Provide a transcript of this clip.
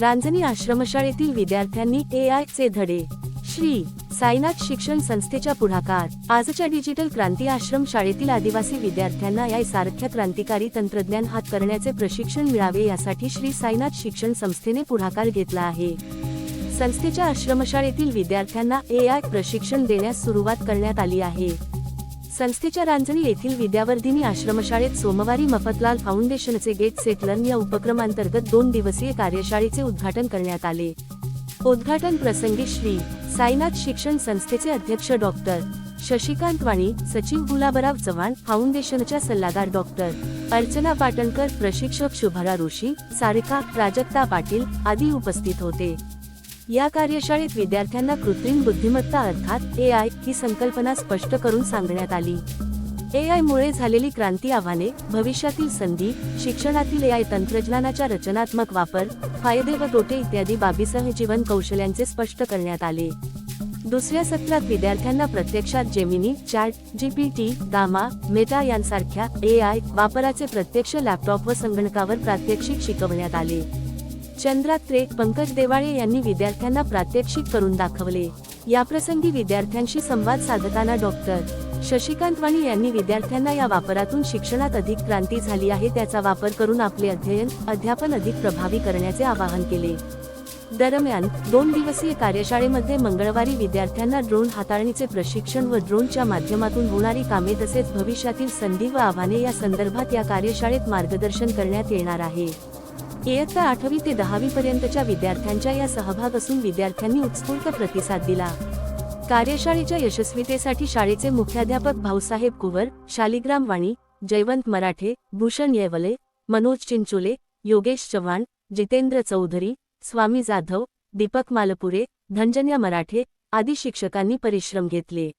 रांजणी आश्रमशाळेतील विद्यार्थ्यांनी ए आय चे धडे. श्री. साईनाथ शिक्षण संस्थेच्या पुढाकार. आजच्या डिजिटल क्रांती आश्रम शाळेतील आदिवासी विद्यार्थ्यांना या सारख्या क्रांतिकारी तंत्रज्ञान हात करण्याचे प्रशिक्षण मिळावे यासाठी श्री साईनाथ शिक्षण संस्थेने पुढाकार घेतला आहे. संस्थेच्या आश्रमशाळेतील विद्यार्थ्यांना ए आय प्रशिक्षण देण्यास सुरुवात करण्यात आली आहे. संस्थेच्या रांजणी येथील विद्यावर्धिनी आश्रमशाळेत सोमवारी मफतलाल फाउंडेशनचे गेट सेटलर्न या उपक्रमांतर्गत दोन दिवसीय कार्यशाळेचे उद्घाटन करण्यात आले. उद्घाटन प्रसंगी श्री साईनाथ शिक्षण संस्थेचे अध्यक्ष डॉक्टर शशिकांत वाणी सचिव गुलाबराव चव्हाण फाउंडेशनच्या सल्लागार डॉक्टर अर्चना पाटणकर प्रशिक्षक शुभरा ऋषी सारिका प्राजक्ता पाटील आदी उपस्थित होते. या कार्यशाळेत विद्यार्थ्यांना कृत्रिम बुद्धिमत्ता अर्थात ए आय ही संकल्पना स्पष्ट करून सांगण्यात आली. ए आय मुळे झालेली क्रांती आव्हाने भविष्यातील संधी शिक्षणातील ए आय तंत्रज्ञानाच्या रचनात्मक वापर फायदे व तोटे इत्यादी बाबीसह जीवन कौशल्यांचे स्पष्ट करण्यात आले. दुसऱ्या सत्रात विद्यार्थ्यांना प्रत्यक्षात जेमिनी चॅट जीपीटी दामा मेटा यांसारख्या ए आय वापराचे प्रत्यक्ष लॅपटॉप व संगणकावर प्रात्यक्षिक शिकवण्यात आले. चंद्रात्रे पंकज देवाळे यांनी विद्यार्थ्यांना प्रात्यक्षिक करून दाखवले. याप्रसंगी विद्यार्थ्यांशी संवाद साधताना डॉक्टर शशिकांत वाणी यांनी विद्यार्थ्यांना या वापरातून शिक्षणात अधिक क्रांती झाली आहे त्याचा वापर करून आपले अध्ययन अध्यापन अधिक प्रभावी करण्याचे आवाहन केले. दरम्यान दोन दिवसीय कार्यशाळेमध्ये मंगळवारी विद्यार्थ्यांना ड्रोन हाताळणीचे प्रशिक्षण व ड्रोनच्या माध्यमातून होणारी कामे तसेच भविष्यातील संधी व आव्हाने या संदर्भात या कार्यशाळेत मार्गदर्शन करण्यात येणार आहे. इयत्ता आठवी ते दहावी पर्यंतच्या विद्यार्थ्यांच्या या सहभाग असून विद्यार्थ्यांनी उत्स्फूर्त प्रतिसाद दिला. कार्यशाळेच्या यशस्वीतेसाठी शाळेचे मुख्याध्यापक भाऊसाहेब कुवर शालिग्राम वाणी जयवंत मराठे भूषण येवले मनोज चिंचुले योगेश चव्हाण जितेंद्र चौधरी स्वामी जाधव दीपक मालपुरे धनजन्या मराठे आदी शिक्षकांनी परिश्रम घेतले.